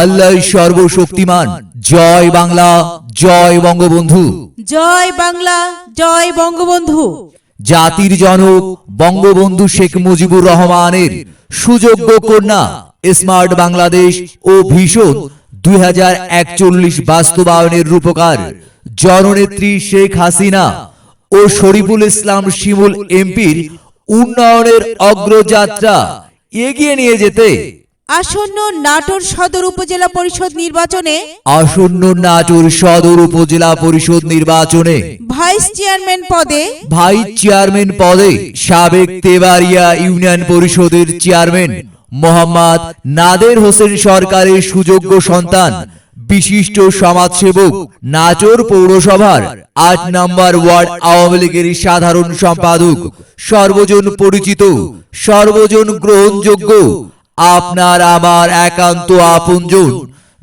আল্লাহ সর্বশক্তিমান। জয় বাংলা জয় বঙ্গবন্ধু। জয় বাংলা জয় বঙ্গবন্ধু। জাতির জনক বঙ্গবন্ধু শেখ মুজিবুর রহমানের সুযোগ্য কন্যা স্মার্ট বাংলাদেশ ও ভীষণ দুই বাস্তবায়নের রূপকার জননেত্রী শেখ হাসিনা ও শরীফুল ইসলাম শিমুল এমপির উন্নয়নের অগ্রযাত্রা এগিয়ে নিয়ে যেতে আসন্ন নাটোর সদর উপজেলা পরিষদ নির্বাচনে আসন্ন নাটোর সদর উপজেলা পরিষদ নির্বাচনে ভাইস চেয়ারম্যান পদে ভাইস চেয়ারম্যান পদে সাবেক তেবাড়িয়া ইউনিয়ন পরিষদের চেয়ারম্যান মোহাম্মদ নাদের হোসেন সরকারের সুযোগ্য সন্তান বিশিষ্ট সমাজসেবক নাটোর পৌরসভার আট নম্বর ওয়ার্ড আওয়ামী লীগের সাধারণ সম্পাদক সর্বজন পরিচিত সর্বজন গ্রহণযোগ্য আপনার আমার একান্ত আপনজন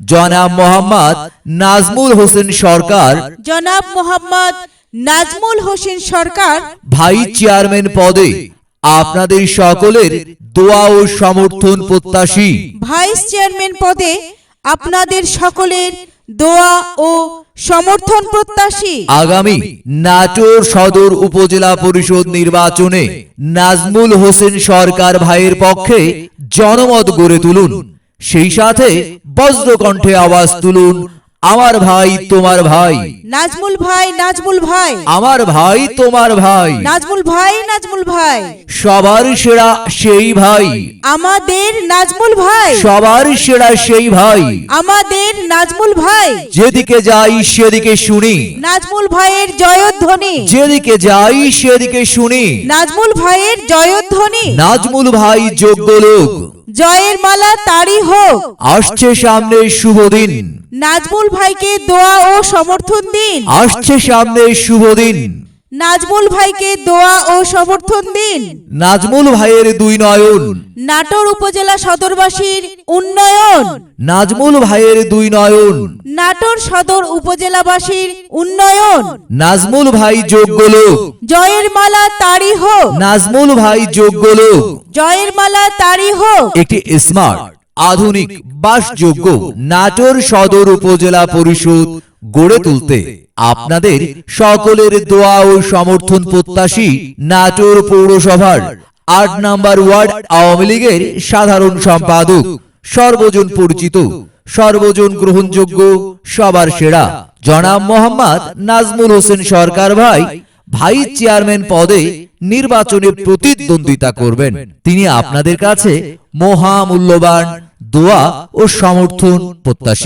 জনাব মোহাম্মদ নাজমুল হোসেন সরকার। জনাব মোহাম্মদ নাজমুল হোসেন সরকার। ভাইস চেয়ারম্যান পদে আপনাদের সকলের দোয়া ও সমর্থন প্রত্যাশী। ভাইস চেয়ারম্যান পদে আপনাদের সকলের দোয়া ও সমর্থন প্রত্যাশী। আগামী নাটোর সদর উপজেলা পরিষদ নির্বাচনে নাজমুল হোসেন সরকার ভাইয়ের পক্ষে জনমত গড়ে তুলুন। সেই সাথে বজ্রকণ্ঠে আওয়াজ তুলুন। আমার ভাই তোমার ভাই। নাজমুল ভাই নাজমুল ভাই। আমার ভাই তোমার ভাই। নাজমুল ভাই নাজমুল ভাই। সবার সেরা সেই ভাই। আমাদের নাজমুল ভাই। সবার সেরা সেই ভাই। আমাদের নাজমুল ভাই। যেদিকে যাই সেদিকে শুনি। নাজমুল ভাইয়ের জয়ধ্বনি। যেদিকে যাই সেদিকে শুনি। নাজমুল ভাইয়ের জয়ধ্বনি। নাজমুল ভাই যোগ্য লোক। জয়ের মালা তারই হোক। আসছে সামনে শুভ দিন। নাজমুল ভাইকে দোয়া ও সমর্থন দিন। আসছে সামনে শুভ দিন। নাজমুল ভাইকে দোয়া ও সমর্থন দিন। নাজমুল ভাইয়ের দুই নয়ন। নাটোর উপজেলা সদরবাসীর উন্নয়ন। নাজমুল ভাইয়ের দুই নয়ন। নাটোর সদর উপজেলাবাসীর উন্নয়ন। নাজমুল ভাই যোগ্য লোক। জয়ের মালা তারই হোক। নাজমুল ভাই যোগ্য লোক। জয়ের মালা তারই হোক। একটি স্মার্ট আধুনিক বাসযোগ্য নাটোর সদর উপজেলা পরিষদ গড়ে তুলতে আপনাদের সকলের দোয়া ও সমর্থন প্রত্যাশী নাটোর পৌরসভার আট নাম্বার ওয়ার্ড আওয়ামী লীগের সাধারণ সম্পাদক সর্বজন পরিচিত সর্বজন গ্রহণযোগ্য সবার সেরা জনাব মোহাম্মদ নাজমুল হোসেন সরকার ভাই ভাইস চেয়ারম্যান পদে নির্বাচনে প্রতিদ্বন্দ্বিতা করবেন। তিনি আপনাদের কাছে মহামূল্যবান দোয়া ও সমর্থন প্রত্যাশী।